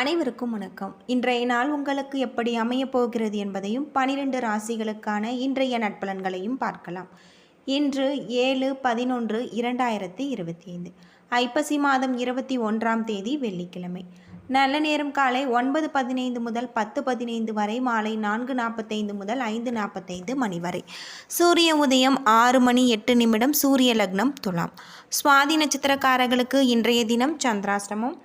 அனைவருக்கும் வணக்கம். இன்றைய நாள் உங்களுக்கு எப்படி அமையப் போகிறது என்பதையும் பனிரெண்டு ராசிகளுக்கான இன்றைய நட்பலன்களையும் பார்க்கலாம். இன்று ஏழு பதினொன்று இரண்டாயிரத்தி இருபத்தி ஐந்து ஐப்பசி மாதம் இருபத்தி ஒன்றாம் தேதி வெள்ளிக்கிழமை. நல்ல நேரம் காலை ஒன்பது பதினைந்து முதல் பத்து பதினைந்து வரை மாலை நான்கு நாற்பத்தைந்து முதல் ஐந்து நாற்பத்தைந்து மணி வரை. சூரிய உதயம் ஆறு மணி எட்டு நிமிடம் சூரிய லக்னம் துலாம். சுவாதி நட்சத்திரக்காரர்களுக்கு இன்றைய தினம் சந்திராஷ்டமம்.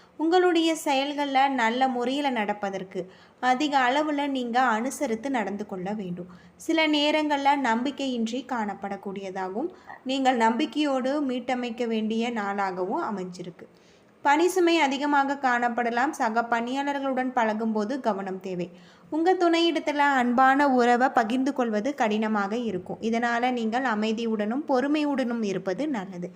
உங்களுடைய செயல்களில் நல்ல முறையில் நடப்பதற்கு அதிக அளவில் நீங்கள் அனுசரித்து நடந்து கொள்ள வேண்டும். சில நேரங்களில் நம்பிக்கையின்றி காணப்படக்கூடியதாகவும் நீங்கள் நம்பிக்கையோடு மீட்டமைக்க வேண்டிய நாளாகவும் அமைஞ்சிருக்கு. பணி சுமை அதிகமாக காணப்படலாம். சக பணியாளர்களுடன் பழகும்போது கவனம் தேவை. உங்கள் துணையிடத்தில் அன்பான உறவை பகிர்ந்து கொள்வது கடினமாக இருக்கும். இதனால் நீங்கள் அமைதியுடனும் பொறுமையுடனும் இருப்பது நல்லது.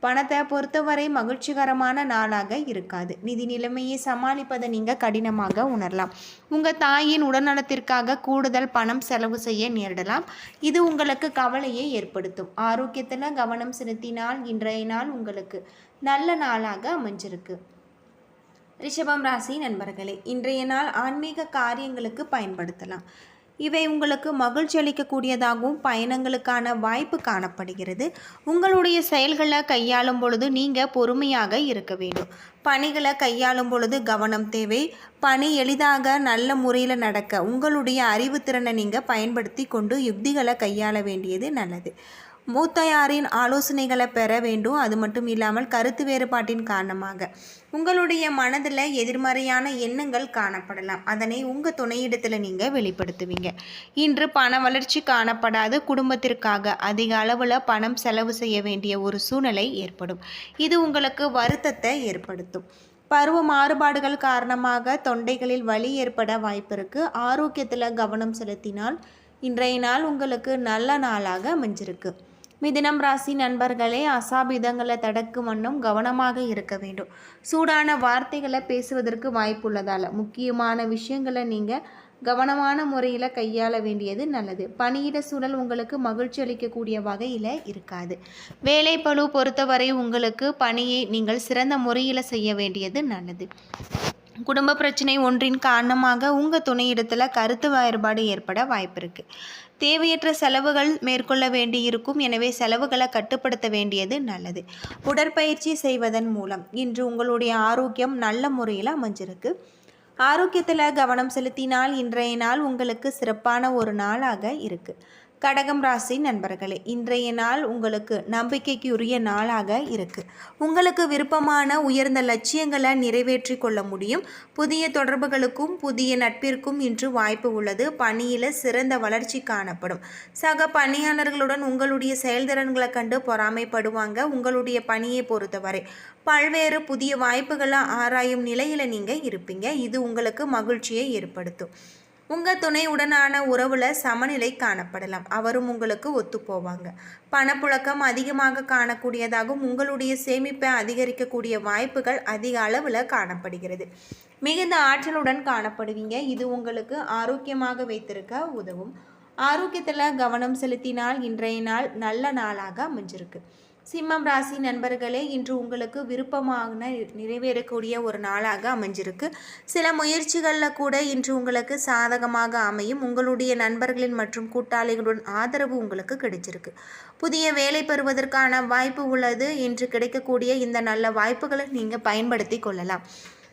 பணத்தை பொறுத்தவரை மகிழ்ச்சிகரமான நாளாக இருக்காது. நிதி நிலைமையை சமாளிப்பதை நீங்கள் கடினமாக உணரலாம். உங்கள் தாயின் உடல்நலத்திற்காக கூடுதல் பணம் செலவு செய்ய நேரிடலாம். இது உங்களுக்கு கவலையை ஏற்படுத்தும். ஆரோக்கியத்தில் கவனம் செலுத்தினால் இன்றைய நாள் உங்களுக்கு நல்ல நாளாக அமைஞ்சிருக்கு. ரிஷபம் ராசி நண்பர்களே இன்றைய நாள் ஆன்மீக காரியங்களுக்கு பயன்படுத்தலாம். இவை உங்களுக்கு மகிழ்ச்சி அளிக்கக்கூடியதாகவும் பயணங்களுக்கான வாய்ப்பு காணப்படுகிறது. உங்களுடைய செயல்களை கையாளும் பொழுது நீங்கள் பொறுமையாக இருக்க வேண்டும். பணிகளை கையாளும் பொழுது கவனம் தேவை. பணி எளிதாக நல்ல முறையில் நடக்க உங்களுடைய அறிவுத்திறனை நீங்கள் பயன்படுத்தி கொண்டு யுக்திகளை கையாள வேண்டியது நல்லது. மூத்தையாரின் ஆலோசனைகளை பெற வேண்டும். அது மட்டும் இல்லாமல் கருத்து வேறுபாட்டின் காரணமாக. உங்களுடைய மனதில் எதிர்மறையான எண்ணங்கள் காணப்படலாம். அதனை உங்கள் துணையிடத்தில் நீங்கள் வெளிப்படுத்துவீங்க. இன்று பண வளர்ச்சி காணப்படாது. குடும்பத்திற்காக அதிக அளவில் பணம் செலவு செய்ய வேண்டிய ஒரு சூழ்நிலை ஏற்படும். இது உங்களுக்கு வருத்தத்தை ஏற்படுத்தும். பருவ மாறுபாடுகள் காரணமாக தொண்டைகளில் வலி ஏற்பட வாய்ப்பிருக்கு ஆரோக்கியத்தில் கவனம் செலுத்தினால் இன்றைய நாள் உங்களுக்கு நல்ல நாளாக அமைஞ்சிருக்கு. மிதினம் ராசி நண்பர்களே அசாபிதங்களை தடுக்கும் வண்ணம் கவனமாக இருக்க வேண்டும். சூடான வார்த்தைகளை பேசுவதற்கு வாய்ப்புள்ளதால் முக்கியமான விஷயங்களை நீங்கள் கவனமான முறையில் கையாள வேண்டியது நல்லது. பணியிட சூழல் உங்களுக்கு மகிழ்ச்சி அளிக்கக்கூடிய வகையில் இருக்காது. வேலை பளு பொறுத்தவரை உங்களுக்கு பணியை நீங்கள் சிறந்த முறையில் செய்ய வேண்டியது நல்லது. குடும்ப பிரச்சனை ஒன்றின் காரணமாக உங்கள் துணையிடத்தில் கருத்து வேறுபாடு ஏற்பட வாய்ப்பு இருக்குது தேவையற்ற செலவுகள் மேற்கொள்ள வேண்டியிருக்கும். எனவே செலவுகளை கட்டுப்படுத்த வேண்டியது நல்லது. உடற்பயிற்சி செய்வதன் மூலம் இன்று உங்களுடைய ஆரோக்கியம் நல்ல முறையில் அமைஞ்சிருக்கு. ஆரோக்கியத்தில் கவனம் செலுத்தினால் இன்றைய நாள் உங்களுக்கு சிறப்பான ஒரு நாளாக இருக்குது கடகம் ராசி நண்பர்களே இன்றைய நாள் உங்களுக்கு நம்பிக்கைக்கு உரிய நாளாக இருக்குது உங்களுக்கு விருப்பமான உயர்ந்த லட்சியங்களை நிறைவேற்றி கொள்ள முடியும். புதிய தொடர்புகளுக்கும் புதிய நட்பிற்கும் இன்று வாய்ப்பு உள்ளது. பணியில் சிறந்த வளர்ச்சி காணப்படும். சக பணியாளர்களுடன் உங்களுடைய செயல்திறன்களை கண்டு பொறாமைப்படுவாங்க. உங்களுடைய பணியை பொறுத்தவரை பல்வேறு புதிய வாய்ப்புகளை ஆராயும் நிலையில் நீங்கள் இருப்பீங்க. இது உங்களுக்கு மகிழ்ச்சியை ஏற்படுத்தும். உங்கள் துணையுடனான உறவில் சமநிலை காணப்படலாம். அவரும் உங்களுக்கு ஒத்துப்போவாங்க. பணப்புழக்கம் அதிகமாக காணக்கூடியதாகவும் உங்களுடைய சேமிப்பை அதிகரிக்கக்கூடிய வாய்ப்புகள் அதிக அளவில் காணப்படுகிறது. மிகுந்த ஆற்றலுடன் காணப்படுவீங்க. இது உங்களுக்கு ஆரோக்கியமாக வைத்திருக்க உதவும். ஆரோக்கியத்தில் கவனம் செலுத்தினால் இன்றைய நாள் நல்ல நாளாக அமைஞ்சிருக்கு. சிம்மம் ராசி நண்பர்களே இன்று உங்களுக்கு விருப்பமான நிறைவேறக்கூடிய ஒரு நாளாக அமைஞ்சிருக்கு. சில முயற்சிகளில் கூட இன்று உங்களுக்கு சாதகமாக அமையும். உங்களுடைய நண்பர்களின் மற்றும் கூட்டாளிகளுடன் ஆதரவு உங்களுக்கு கிடைச்சிருக்கு. புதிய வேலை பெறுவதற்கான வாய்ப்பு உள்ளது. இன்று கிடைக்கக்கூடிய இந்த நல்ல வாய்ப்புகளை நீங்கள் பயன்படுத்தி கொள்ளலாம்.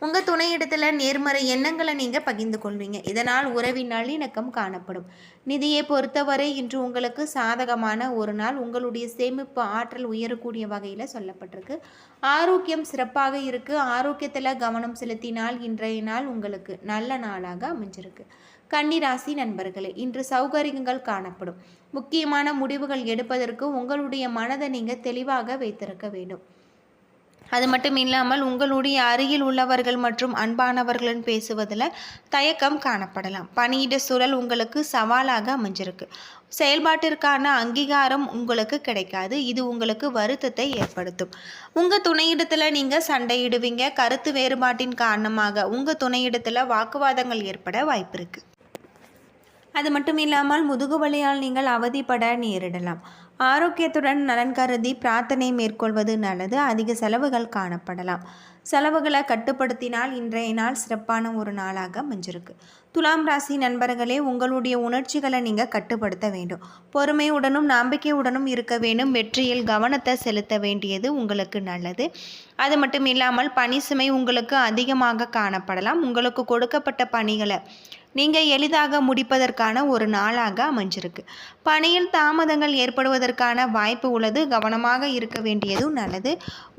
உங்கள் துணையிடத்தில் நேர்மறை எண்ணங்களை நீங்கள் பகிர்ந்து கொள்வீங்க. இதனால் உறவின் நல்லிணக்கம் காணப்படும். நிதியை பொறுத்தவரை இன்று உங்களுக்கு சாதகமான ஒரு நாள். உங்களுடைய சேமிப்பு ஆற்றல் உயரக்கூடிய வகையில் சொல்லப்பட்டிருக்கு. ஆரோக்கியம் சிறப்பாக இருக்குது ஆரோக்கியத்தில் கவனம் செலுத்தினால் இன்றைய நாள் உங்களுக்கு நல்ல நாளாக அமைஞ்சிருக்கு. கன்னிராசி நண்பர்களே இன்று சௌகரியங்கள் காணப்படும். முக்கியமான முடிவுகள் எடுப்பதற்கு உங்களுடைய மனதை நீங்கள் தெளிவாக வைத்திருக்க வேண்டும். அது மட்டும் இல்லாமல் உங்களுடைய அருகில் உள்ளவர்கள் மற்றும் அன்பானவர்களுடன் பேசுவதில் தயக்கம் காணப்படலாம். பணியிட சூழல் உங்களுக்கு சவாலாக அமைஞ்சிருக்கு. செயல்பாட்டிற்கான அங்கீகாரம் உங்களுக்கு கிடைக்காது. இது உங்களுக்கு வருத்தத்தை ஏற்படுத்தும். உங்கள் துணையிடத்தில் நீங்கள் சண்டையிடுவீங்க. கருத்து வேறுபாட்டின் காரணமாக உங்கள் துணையிடத்தில் வாக்குவாதங்கள் ஏற்பட வாய்ப்பு இருக்குது அது மட்டும் இல்லாமல் முதுகுவலியால் நீங்கள் அவதிப்பட நேரிடலாம். ஆரோக்கியத்துடன் நலன் கருதி பிரார்த்தனை மேற்கொள்வது நல்லது. அதிக செலவுகள் காணப்படலாம். செலவுகளை கட்டுப்படுத்தினால் இன்றைய நாள் சிறப்பான ஒரு நாளாக அமைஞ்சிருக்கு. துலாம் ராசி நண்பர்களே உங்களுடைய உணர்ச்சிகளை நீங்கள் கட்டுப்படுத்த வேண்டும். பொறுமையுடனும் நம்பிக்கையுடனும் இருக்க வேண்டும். வெற்றியில் கவனத்தை செலுத்த வேண்டியது உங்களுக்கு நல்லது. அது மட்டும் இல்லாமல் பணி சுமை உங்களுக்கு அதிகமாக காணப்படலாம். உங்களுக்கு கொடுக்கப்பட்ட பணிகளை நீங்கள் எளிதாக முடிப்பதற்கான ஒரு நாளாக அமைஞ்சிருக்கு. பணியில் தாமதங்கள் ஏற்படுவதற்கான வாய்ப்பு உள்ளது. கவனமாக இருக்க வேண்டியதும் நல்லது.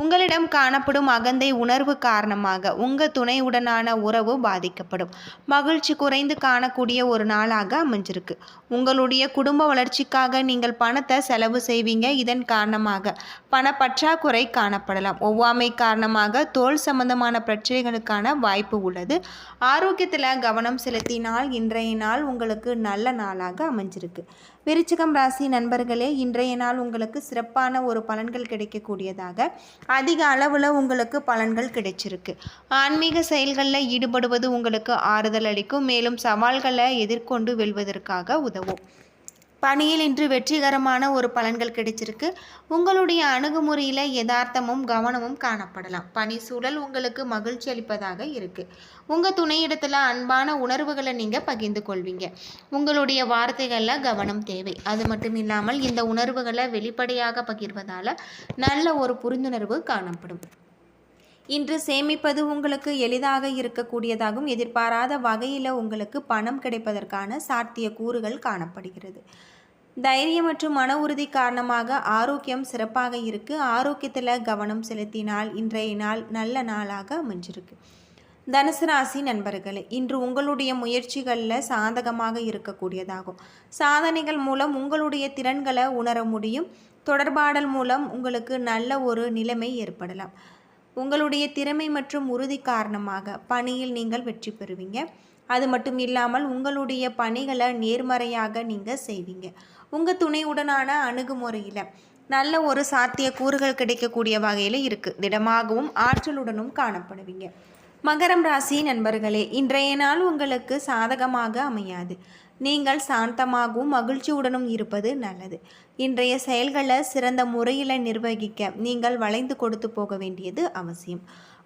உங்களிடம் காணப்படும் அகந்தை உணர்வு காரணமாக உங்கள் துணையுடனான உறவு பாதிக்கப்படும். மகிழ்ச்சி குறைந்து காணக்கூடிய ஒரு நாளாக அமைஞ்சிருக்கு. உங்களுடைய குடும்ப வளர்ச்சிக்காக நீங்கள் பணத்தை செலவு செய்வீங்க. இதன் காரணமாக பண பற்றாக்குறை காணப்படலாம். ஒவ்வாமை காரணமாக தோல் சம்பந்தமான பிரச்சனைகளுக்கான வாய்ப்பு உள்ளது. ஆரோக்கியத்தில் கவனம் செலுத்தினால் நாள் இன்றைய நாள் உங்களுக்கு நல்ல நாளாக அமைஞ்சிருக்கு. விருச்சிகம் ராசி நண்பர்களே இன்றைய நாள் உங்களுக்கு சிறப்பான ஒரு பலன்கள் கிடைக்கக்கூடியதாக அதிக அளவில் உங்களுக்கு பலன்கள் கிடைச்சிருக்கு. ஆன்மீக செயல்களில் ஈடுபடுவது உங்களுக்கு ஆறுதல் அளிக்கும். மேலும் சவால்களை எதிர்கொண்டு வெல்வதற்காக உதவும். பணியில் இன்று வெற்றிகரமான ஒரு பலன்கள் கிடைச்சிருக்கு. உங்களுடைய அணுகுமுறையில் யதார்த்தமும் கவனமும் காணப்படலாம். பணி சூழல் உங்களுக்கு மகிழ்ச்சி அளிப்பதாக இருக்குது உங்கள் துணையிடத்தில் அன்பான உணர்வுகளை நீங்கள் பகிர்ந்து கொள்வீங்க. உங்களுடைய வார்த்தைகளில் கவனம் தேவை. அது மட்டும் இல்லாமல் இந்த உணர்வுகளை வெளிப்படையாக பகிர்வதால் நல்ல ஒரு புரிந்துணர்வு காணப்படும். இன்று சேமிப்பது உங்களுக்கு எளிதாக இருக்கக்கூடியதாகவும் எதிர்பாராத வகையில் உங்களுக்கு பணம் கிடைப்பதற்கான சாத்திய கூறுகள் காணப்படுகிறது. தைரியம் மற்றும் மன உறுதி காரணமாக ஆரோக்கியம் சிறப்பாக இருக்குது ஆரோக்கியத்தில் கவனம் செலுத்தினால் இன்றைய நாள் நல்ல நாளாக அமைஞ்சிருக்கு. தனுசு ராசி நண்பர்களே இன்று உங்களுடைய முயற்சிகளில் சாதகமாக இருக்கக்கூடியதாகும். சாதனைகள் மூலம் உங்களுடைய திறன்களை உணர முடியும். தொடர்பாடல் மூலம் உங்களுக்கு நல்ல ஒரு நிலைமை ஏற்படலாம். உங்களுடைய திறமை மற்றும் உறுதி காரணமாக பணியில் நீங்கள் வெற்றி பெறுவீங்க. அது மட்டும் இல்லாமல் உங்களுடைய பணிகளை நேர்மறையாக நீங்கள் செய்வீங்க. உங்கள் துணையுடனான அணுகுமுறையில் நல்ல ஒரு சாத்திய கூறுகள் கிடைக்கக்கூடிய வகையில் இருக்குது திடமாகவும் ஆற்றலுடனும் காணப்படுவீங்க. மகரம் ராசி நண்பர்களே இன்றைய நாள் உங்களுக்கு சாதகமாக அமையாது. நீங்கள் சாந்தமாகவும் மகிழ்ச்சியுடனும் இருப்பது நல்லது. இன்றைய செயல்களை சிறந்த முறையில் நிர்வகிக்க நீங்கள் வளைந்து கொடுத்து போக வேண்டியது அவசியம்.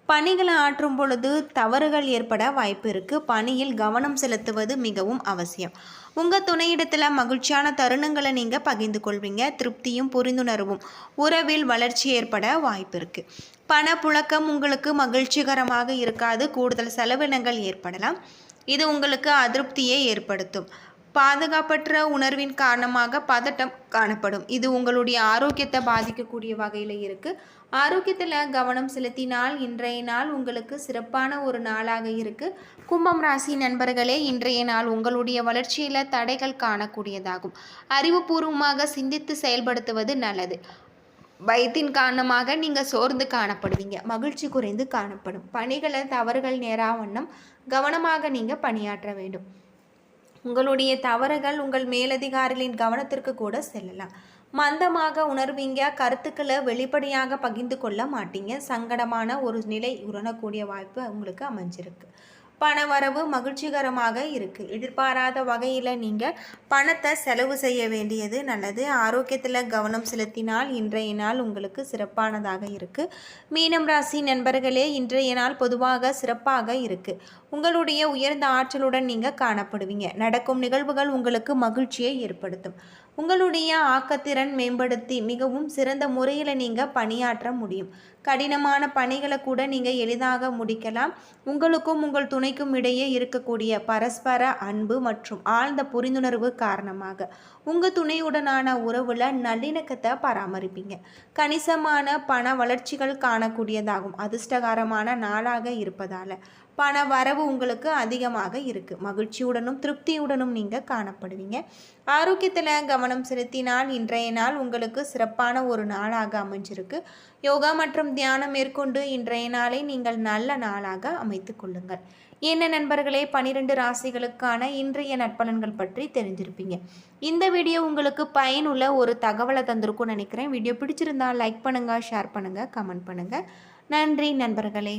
பணிகளை ஆற்றும் பொழுது தவறுகள் ஏற்பட வாய்ப்பு இருக்குது பணியில் கவனம் செலுத்துவது மிகவும் அவசியம். உங்கள் துணையிடத்தில் மகிழ்ச்சியான தருணங்களை நீங்கள் பகிர்ந்து கொள்வீங்க. திருப்தியும் புரிந்துணர்வும் உறவில் வளர்ச்சி ஏற்பட வாய்ப்பு இருக்குது பணப்புழக்கம் உங்களுக்கு மகிழ்ச்சிகரமாக இருக்காது. கூடுதல் செலவினங்கள் ஏற்படலாம். இது உங்களுக்கு அதிருப்தியை ஏற்படுத்தும். பாதுகாப்பற்ற உணர்வின் காரணமாக பதட்டம் காணப்படும். இது உங்களுடைய ஆரோக்கியத்தை பாதிக்கக்கூடிய வகையில் இருக்குது ஆரோக்கியத்தில் கவனம் செலுத்தினால் இன்றைய நாள் உங்களுக்கு சிறப்பான ஒரு நாளாக இருக்குது கும்பம் ராசி நண்பர்களே இன்றைய நாள் உங்களுடைய வளர்ச்சியில் தடைகள் காணக்கூடியதாகும். அறிவுபூர்வமாக சிந்தித்து செயல்படுத்துவது நல்லது. பயத்தின் காரணமாக நீங்கள் சோர்ந்து காணப்படுவீங்க. மகிழ்ச்சி குறைந்து காணப்படும். பணிகளை தவறுகள் நேராவண்ணம் கவனமாக நீங்கள் பணியாற்ற வேண்டும். உங்களுடைய தவறுகள் உங்கள் மேலதிகாரிகளின் கவனத்திற்கு கூட செல்லலாம். மந்தமாக உணர்வீங்க கருத்துக்களை வெளிப்படையாக பகிர்ந்து கொள்ள மாட்டீங்க. சங்கடமான ஒரு நிலை உணரக்கூடிய வாய்ப்பு உங்களுக்கு அமைஞ்சிருக்கு. பணவரவு மகிழ்ச்சிகரமாக இருக்குது எதிர்பாராத வகையில் நீங்கள் பணத்தை செலவு செய்ய வேண்டியது நல்லது. ஆரோக்கியத்தில் கவனம் செலுத்தினால் இன்றைய நாள் உங்களுக்கு சிறப்பானதாக இருக்குது மீனம் ராசி நண்பர்களே இன்றைய நாள் பொதுவாக சிறப்பாக இருக்குது உங்களுடைய உயர்ந்த ஆற்றலுடன் நீங்கள் காணப்படுவீங்க. நடக்கும் நிகழ்வுகள் உங்களுக்கு மகிழ்ச்சியை ஏற்படுத்தும். உங்களுடைய ஆக்கத்திறன் மேம்படுத்தி மிகவும் சிறந்த முறையில் நீங்கள் பணியாற்ற முடியும். கடினமான பணிகளை கூட நீங்கள் எளிதாக முடிக்கலாம். உங்களுக்கும் உங்கள் துணைக்கும் இடையே இருக்கக்கூடிய பரஸ்பர அன்பு மற்றும் ஆழ்ந்த புரிந்துணர்வு காரணமாக உங்கள் துணையுடனான உறவில் நல்லிணக்கத்தை பராமரிப்பீங்க. கணிசமான பண வளர்ச்சிகள் காணக்கூடியதாகும். அதிர்ஷ்டகாரமான நாளாக இருப்பதால். பண வரவு உங்களுக்கு அதிகமாக இருக்குது மகிழ்ச்சியுடனும் திருப்தியுடனும் நீங்கள் காணப்படுவீங்க. ஆரோக்கியத்தில் கவனம் செலுத்தினால் இன்றைய நாள் உங்களுக்கு சிறப்பான ஒரு நாளாக அமைஞ்சிருக்கு. யோகா மற்றும் தியானம் மேற்கொண்டு இன்றைய நாளை நீங்கள் நல்ல நாளாக அமைத்து கொள்ளுங்கள். என்ன நண்பர்களே பனிரெண்டு ராசிகளுக்கான இன்றைய நட்பலன்கள் பற்றி தெரிஞ்சிருப்பீங்க. இந்த வீடியோ உங்களுக்கு பயனுள்ள ஒரு தகவலை தந்திருக்கும்னு நினைக்கிறேன். வீடியோ பிடிச்சிருந்தா லைக் பண்ணுங்கள் ஷேர் பண்ணுங்கள் கமெண்ட் பண்ணுங்கள் நன்றி நண்பர்களே.